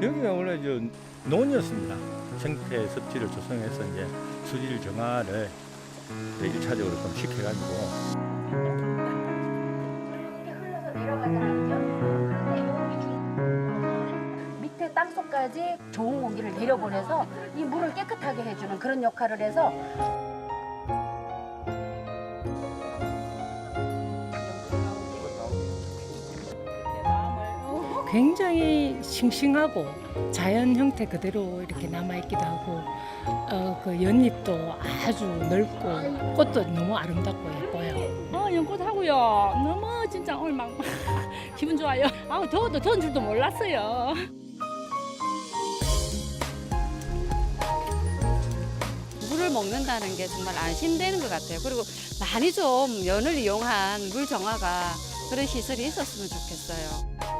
여기가 원래 저 논이었습니다. 생태 습지를 조성해서 이제 수질 정화를 이제 일차적으로 좀 시켜가지고 밑에 땅속까지 좋은 공기를 내려보내서 이 물을 깨끗하게 해주는 그런 역할을 해서 굉장히 싱싱하고 자연 형태 그대로 이렇게 남아있기도 하고 어, 그 연잎도 아주 넓고 꽃도 너무 아름답고 예뻐요. 어, 연꽃 하고요. 너무 진짜 오늘 막 기분 좋아요. 아, 더워도 더운 줄도 몰랐어요. 물을 먹는다는 게 정말 안심되는 것 같아요. 그리고 많이 좀 연을 이용한 물 정화가 그런 시설이 있었으면 좋겠어요.